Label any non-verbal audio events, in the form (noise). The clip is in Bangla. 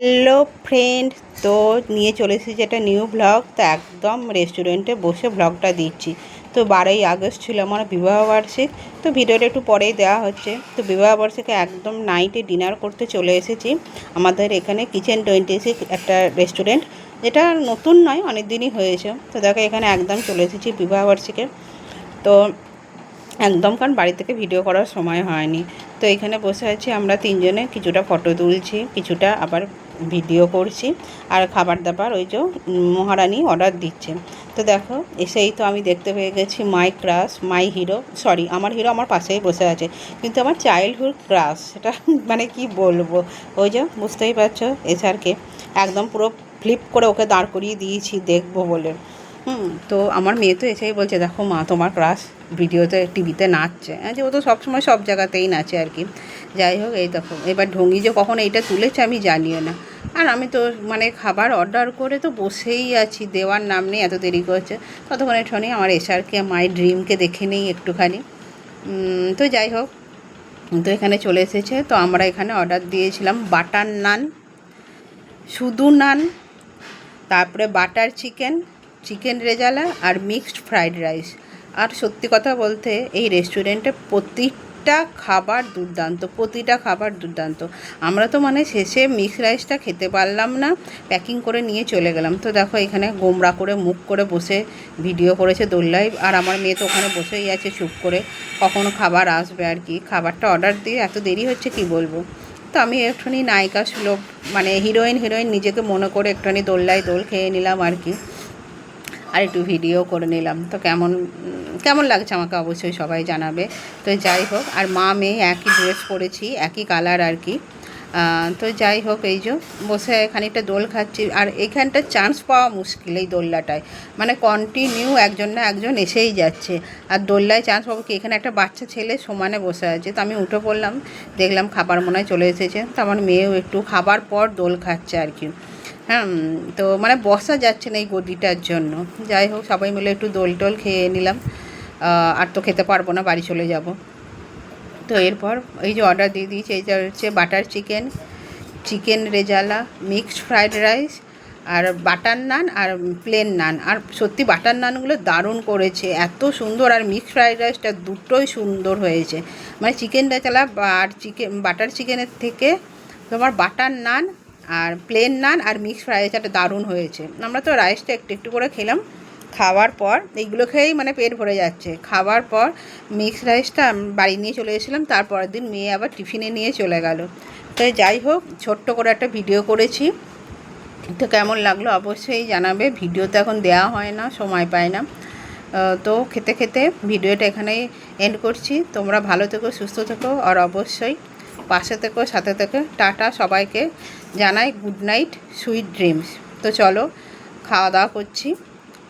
হ্যালো ফ্রেন্ড, তো নিয়ে চলে এসেছি একটা নিউ ব্লগ। তো একদম রেস্টুরেন্টে বসে ব্লগটা দিচ্ছি। তো বারোই আগস্ট ছিল আমার বিবাহবার্ষিক তো ভিডিওটা একটু পরেই দেওয়া হচ্ছে। তো বিবাহবার্ষিকে একদম নাইটে ডিনার করতে চলে এসেছি। আমাদের এখানে কিচেন টোয়েন্টি সিক্স একটা রেস্টুরেন্ট। যেটা নতুন নয়, অনেক দিনই হয়েছে। তো দেখো এখানে একদম চলে এসেছি বিবাহবার্ষিকে তো একদম, কারণ বাড়ি থেকে ভিডিও করার সময় হয়নি। তো এখানে বসে আছি আমরা তিনজনে, কিছুটা ফটো তুলছি, কিছুটা আবার ভিডিও করছি। আর খাবার দাবার ওই যে মহারানী অর্ডার দিচ্ছে। তো দেখো, এসেই তো আমি দেখতে পেয়ে গেছি my crush my hero sorry আমার হিরো আমার পাশেই বসে আছে। কিন্তু আমার চাইল্ডহুড ক্রাশ সেটা (laughs) মানে কি বলব? ওই যে বুঝতেই পারছ এছাড়কে একদম পুরো ফ্লিপ করে ওকে দাঁড় করিয়ে দিয়েছি, দেখব বলে। হুম তো আমার মেয়ে তো এসেই বলছে, দেখো মা, তোমার ক্রাশ ভিডিওতে, টিভিতে নাচছে। হ্যাঁ যে ও তো সবসময় সব জায়গাতেই নাচে আর কি। যাই হোক, এই দেখো, এবার ঢঙ্গি যে কখন এইটা তুলেছে আমি জানিও না। আর আমি তো মানে খাবার অর্ডার করে তো বসেই আছি, দেওয়ার নাম নেই, এত দেরি করছে। ততক্ষণে ঠনি আমার এসআরকে মাই ড্রিমকে দেখে নেই একটুখানি। তো যাই হোক, তো এখানে চলে এসেছে। তো আমরা এখানে অর্ডার দিয়েছিলাম বাটার নান, শুধু নান, তারপরে বাটার চিকেন চিকেন রেজালা আর মিক্সড ফ্রাইড রাইস। আর সত্যি কথা বলতে, এই রেস্টুরেন্টে প্রতিটা খাবার দুর্দান্ত, প্রতিটা খাবার দুর্দান্ত। আমরা তো মানে শেষে মিক্সড রাইসটা খেতে পারলাম না, প্যাকিং করে নিয়ে চলে গেলাম। তো দেখো, এখানে গোমরা করে, মুখ করে বসে ভিডিও করেছে দোল্লাই আর আমার মেয়ে তো ওখানে বসেই আছে চুপ করে। কখনো খাবার আসবে আর কি। খাবারটা অর্ডার দিয়ে এত দেরি হচ্ছে কি বলব? তো আমি একটুখানি নায়িকা সুলভ মানে হিরোইন হিরোইন নিজেকে মনে করে একটুখানি দোল্লাই দোল খেয়ে নিলাম আর কি। আর একটু ভিডিও করে নিলাম। তো কেমন কেমন লাগছে আমাকে অবশ্যই সবাই জানাবে। তো যাই হোক, আর মা মেয়ে একই ড্রেস পরেছি, একই কালার আর কি। তো যাই হোক, এই যে বসে খানিকটা দোল খাচ্ছি। আর এইখানটা চান্স পাওয়া মুশকিল এই দোল্লাটায়। মানে কন্টিনিউ একজন না একজন এসেই যাচ্ছে। আর দোল্লায় চান্স পাবো কি? এখানে একটা বাচ্চা ছেলে সমানে বসে আছে। তো আমি উঠে পড়লাম, দেখলাম খাবার মনে চলে এসেছে। তো আমার মেয়েও একটু খাবার পর দোল খাচ্ছে আর কি। হ্যাঁ তো মানে বসা যাচ্ছে না এই গদিটার জন্য। যাই হোক, সবাই মিলে একটু দোল টোল খেয়ে নিলাম। আর তো খেতে পারব না, বাড়ি চলে যাব। তো এরপর এই যে অর্ডার দিয়ে দিয়েছি এইটা হচ্ছে butter chicken chicken rezala mixed fried rice আর বাটার নান আর প্লেন নান আর সত্যি বাটার নানগুলো দারুণ করেছে, এত সুন্দর। আর মিক্সড ফ্রাইড রাইসটা দুটোই সুন্দর হয়েছে। মানে চিকেন রেজালা আর চিকেন বাটার চিকেনের থেকে তোমার বাটার নান আর প্লেন নান আর মিক্সড ফ্রাই রাইসটা দারুণ হয়েছে। আমরা তো রাইসটা একটু একটু করে খেলাম। খাওয়ার পর, এইগুলো খেয়েই মানে পেট ভরে যাচ্ছে। খাওয়ার পর মিক্স রাইসটা বাড়ি নিয়ে চলে এসেছিলাম, তারপরের দিন মেয়ে আবার টিফিনে নিয়ে চলে গেল। তো যাই হোক, ছোট্ট করে একটা ভিডিও করেছি। তো কেমন লাগল অবশ্যই জানাবে। ভিডিও তো এখন দেওয়া হয় না, সময় পায় না। তো খেতে খেতে ভিডিওটা এখানেই এন্ড করছি। তোমরা ভালো থেকো, সুস্থ থেকো, আর অবশ্যই পাশে থেকো, সাথে থেকে। টাটা সবাইকে। জানাই গুড নাইট সুইট ড্রিমস তো চলো, খাওয়া দাওয়া করছি।